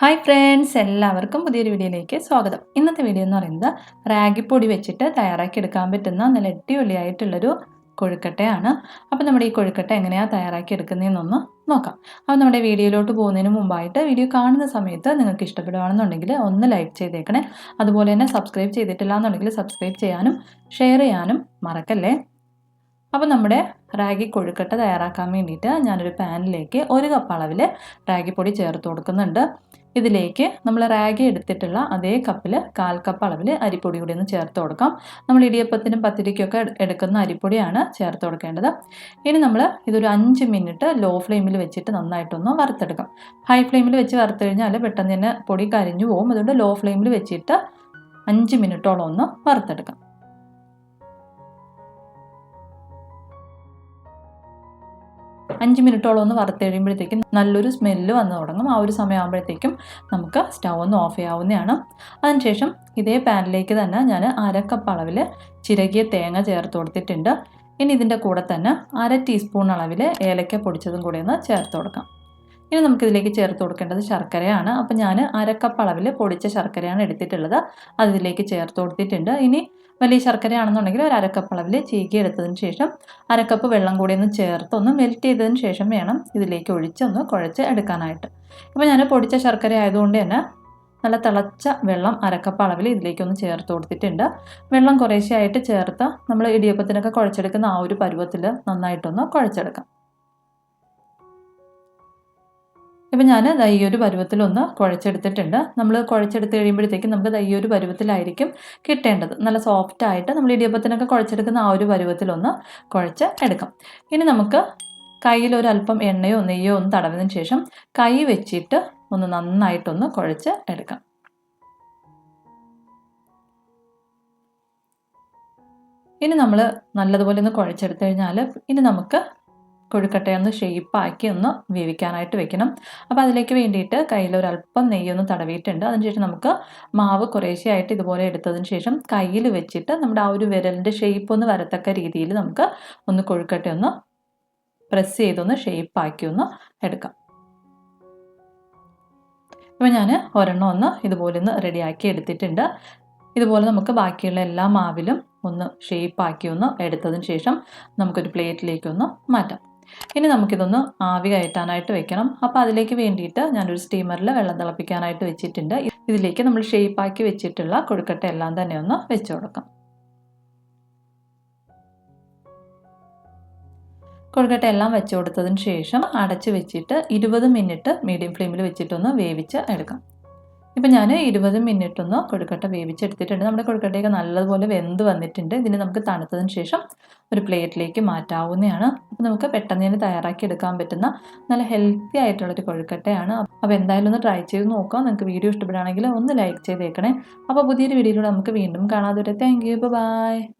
Hi friends എല്ലാവർക്കും പുതിയൊരു വീഡിയോയിലേക്ക് സ്വാഗതം. ഇന്നത്തെ വീഡിയോ എന്ന് പറയുന്നത് റാഗിപ്പൊടി വെച്ചിട്ട് തയ്യാറാക്കി എടുക്കാൻ പറ്റുന്ന നല്ല അടിപൊളിയായിട്ടുള്ളൊരു കൊഴുക്കട്ടയാണ്. അപ്പോൾ നമ്മുടെ ഈ കൊഴുക്കട്ട എങ്ങനെയാണ് തയ്യാറാക്കി എടുക്കുന്നതെന്നൊന്ന് നോക്കാം. അപ്പോൾ നമ്മുടെ വീഡിയോയിലോട്ട് പോകുന്നതിന് മുമ്പായിട്ട് വീഡിയോ കാണുന്ന സമയത്ത് നിങ്ങൾക്ക് ഇഷ്ടപ്പെടുകയാണെന്നുണ്ടെങ്കിൽ ഒന്ന് ലൈക്ക് ചെയ്തേക്കണേ. അതുപോലെ തന്നെ സബ്സ്ക്രൈബ് ചെയ്തിട്ടില്ല എന്നുണ്ടെങ്കിൽ സബ്സ്ക്രൈബ് ചെയ്യാനും ഷെയർ ചെയ്യാനും മറക്കല്ലേ? അപ്പോൾ നമ്മുടെ റാഗി കൊഴുക്കട്ട തയ്യാറാക്കാൻ വേണ്ടിയിട്ട് ഞാനൊരു പാനിലേക്ക് ഒരു കപ്പ് അളവിൽ റാഗിപ്പൊടി ചേർത്ത് കൊടുക്കുന്നുണ്ട്. ഇതിലേക്ക് നമ്മൾ റാഗി എടുത്തിട്ടുള്ള അതേ കപ്പിൽ കാൽ കപ്പ് അളവിൽ അരിപ്പൊടി കൂടി ഒന്ന് ചേർത്ത് കൊടുക്കാം. നമ്മൾ ഇടിയപ്പത്തിനും പത്തിരിക്കൊക്കെ എടുക്കുന്ന അരിപ്പൊടിയാണ് ചേർത്ത് കൊടുക്കേണ്ടത്. ഇനി നമ്മൾ ഇതൊരു അഞ്ച് മിനിറ്റ് ലോ ഫ്ലെയിമിൽ വെച്ചിട്ട് നന്നായിട്ടൊന്ന് വറുത്തെടുക്കാം. ഹൈ ഫ്ലെയിമിൽ വെച്ച് വറുത്ത് കഴിഞ്ഞാൽ പെട്ടെന്ന് തന്നെ പൊടി കരിഞ്ഞു പോകും അതുകൊണ്ട് ലോ ഫ്ലെയിമിൽ വെച്ചിട്ട് അഞ്ച് മിനിറ്റോളം ഒന്ന് വറുത്തെടുക്കാം. അഞ്ച് മിനിറ്റോളം ഒന്ന് വറുത്ത് കഴിയുമ്പോഴത്തേക്കും നല്ലൊരു സ്മെല്ല് വന്ന് തുടങ്ങും. ആ ഒരു സമയമാകുമ്പോഴത്തേക്കും നമുക്ക് സ്റ്റൗ ഒന്ന് ഓഫ് ചെയ്യാവുന്നതാണ്. അതിനുശേഷം ഇതേ പാനിലേക്ക് തന്നെ ഞാൻ അരക്കപ്പ് അളവിൽ ചിരകിയ തേങ്ങ ചേർത്ത് കൊടുത്തിട്ടുണ്ട്. ഇനി ഇതിന്റെ കൂടെ തന്നെ അര ടീസ്പൂൺ അളവിൽ ഏലക്ക പൊടിച്ചതും കൂടി ഒന്ന് ചേർത്ത് കൊടുക്കാം. ഇനി നമുക്കിതിലേക്ക് ചേർത്ത് കൊടുക്കേണ്ടത് ശർക്കരയാണ്. അപ്പോൾ ഞാൻ അരക്കപ്പ് അളവിൽ പൊടിച്ച ശർക്കരയാണ് എടുത്തിട്ടുള്ളത്. അതിലേക്ക് ചേർത്ത് കൊടുത്തിട്ടുണ്ട്. ഇനി വലിയ ശർക്കരയാണെന്നുണ്ടെങ്കിൽ ഒരു അരക്കപ്പ് അളവിൽ ചീകി എടുത്തതിന് ശേഷം അരക്കപ്പ് വെള്ളം കൂടി ഒന്ന് ചേർത്ത് ഒന്ന് മെൽറ്റ് ചെയ്തതിന് ശേഷം വേണം ഇതിലേക്ക് ഒഴിച്ചൊന്ന് കുഴച്ച് എടുക്കാനായിട്ട്. ഇപ്പം ഞാൻ പൊടിച്ച ശർക്കര ആയതുകൊണ്ട് തന്നെ നല്ല തിളച്ച വെള്ളം അരക്കപ്പ് അളവിൽ ഇതിലേക്കൊന്ന് ചേർത്ത് കൊടുത്തിട്ടുണ്ട്. വെള്ളം കുറേശ്ശെയായിട്ട് ചേർത്ത് നമ്മൾ ഇടിയപ്പത്തിനൊക്കെ കുഴച്ചെടുക്കുന്ന ആ ഒരു പരുവത്തിൽ നന്നായിട്ടൊന്ന് കുഴച്ചെടുക്കാം. ഇപ്പം ഞാൻ ഈ ഒരു പരുവത്തിലൊന്ന് കുഴച്ചെടുത്തിട്ടുണ്ട്. നമ്മൾ കുഴച്ചെടുത്ത് കഴിയുമ്പോഴത്തേക്കും നമുക്ക് ഈ ഒരു പരുവത്തിലായിരിക്കും കിട്ടേണ്ടത്. നല്ല സോഫ്റ്റ് ആയിട്ട് നമ്മൾ ഇടിയപ്പത്തിനൊക്കെ കുഴച്ചെടുക്കുന്ന ആ ഒരു പരുവത്തിലൊന്ന് കുഴച്ച് എടുക്കാം. ഇനി നമുക്ക് കയ്യിൽ ഒരല്പം എണ്ണയോ നെയ്യോ ഒന്ന് തടവിയതിന് ശേഷം കൈ വെച്ചിട്ട് ഒന്ന് നന്നായിട്ടൊന്ന് കുഴച്ച് എടുക്കാം. ഇനി നമ്മൾ നല്ലതുപോലെ ഒന്ന് കുഴച്ചെടുത്തു കഴിഞ്ഞാൽ ഇനി നമുക്ക് കൊഴുക്കട്ടയൊന്ന് ഷേപ്പാക്കി ഒന്ന് വേവിക്കാനായിട്ട് വെക്കണം. അപ്പോൾ അതിലേക്ക് വേണ്ടിയിട്ട് കയ്യിൽ ഒരല്പം നെയ്യൊന്ന് തടവിയിട്ടുണ്ട് അതിനുശേഷം നമുക്ക് മാവ് കുറേശ്ശെയായിട്ട് ഇതുപോലെ എടുത്തതിന് ശേഷം കയ്യിൽ വെച്ചിട്ട് നമ്മുടെ ആ ഒരു വിരലിന്റെ ഷേപ്പ് ഒന്ന് വരത്തക്ക രീതിയിൽ നമുക്ക് ഒന്ന് കൊഴുക്കട്ട ഒന്ന് പ്രസ് ചെയ്തൊന്ന് ഷേപ്പാക്കി ഒന്ന് എടുക്കാം. അപ്പോൾ ഞാൻ ഒരെണ്ണം ഒന്ന് ഇതുപോലെ ഒന്ന് റെഡിയാക്കി എടുത്തിട്ടുണ്ട്. ഇതുപോലെ നമുക്ക് ബാക്കിയുള്ള എല്ലാ മാവിലും ഒന്ന് ഷേപ്പാക്കി ഒന്ന് എടുത്തതിന് ശേഷം നമുക്കൊരു പ്ലേറ്റിലേക്കൊന്ന് മാറ്റാം. ഇനി നമുക്കിതൊന്ന് ആവി കയറ്റാനായിട്ട് വെക്കണം. അപ്പോൾ അതിലേക്ക് വേണ്ടിയിട്ട് ഞാനൊരു സ്റ്റീമറിൽ വെള്ളം തിളപ്പിക്കാനായിട്ട് വെച്ചിട്ടുണ്ട്. ഇതിലേക്ക് നമ്മൾ ഷേപ്പാക്കി വെച്ചിട്ടുള്ള കൊഴുക്കട്ട എല്ലാം തന്നെ ഒന്ന് വെച്ചു കൊടുക്കാം. കൊഴുക്കട്ട എല്ലാം വെച്ചു കൊടുത്തതിന് ശേഷം അടച്ച് വെച്ചിട്ട് ഇരുപത് മിനിറ്റ് മീഡിയം ഫ്ലെയിമിൽ വെച്ചിട്ടൊന്ന് വേവിച്ച് എടുക്കാം. ഇപ്പം ഞാൻ ഇരുപത് മിനിറ്റ് ഒന്ന് കൊഴുക്കട്ട വേവിച്ചെടുത്തിട്ടുണ്ട്. നമ്മുടെ കൊഴുക്കട്ടയൊക്കെ നല്ലതുപോലെ വെന്ത് വന്നിട്ടുണ്ട്. ഇതിന് നമുക്ക് തണുത്തതിന് ശേഷം ഒരു പ്ലേറ്റിലേക്ക് മാറ്റാവുന്നതാണ്. അപ്പോൾ നമുക്ക് പെട്ടെന്ന് തന്നെ തയ്യാറാക്കി എടുക്കാൻ പറ്റുന്ന നല്ല ഹെൽത്തി ആയിട്ടുള്ളൊരു കൊഴുക്കട്ടയാണ്. അപ്പോൾ എന്തായാലും ഒന്ന് ട്രൈ ചെയ്ത് നോക്കാം. നിങ്ങൾക്ക് വീഡിയോ ഇഷ്ടപ്പെടുകയാണെങ്കിൽ ഒന്ന് ലൈക്ക് ചെയ്തേക്കണേ. അപ്പോൾ പുതിയൊരു വീഡിയോയിലൂടെ നമുക്ക് വീണ്ടും കാണാതെ താങ്ക് യു ബൈ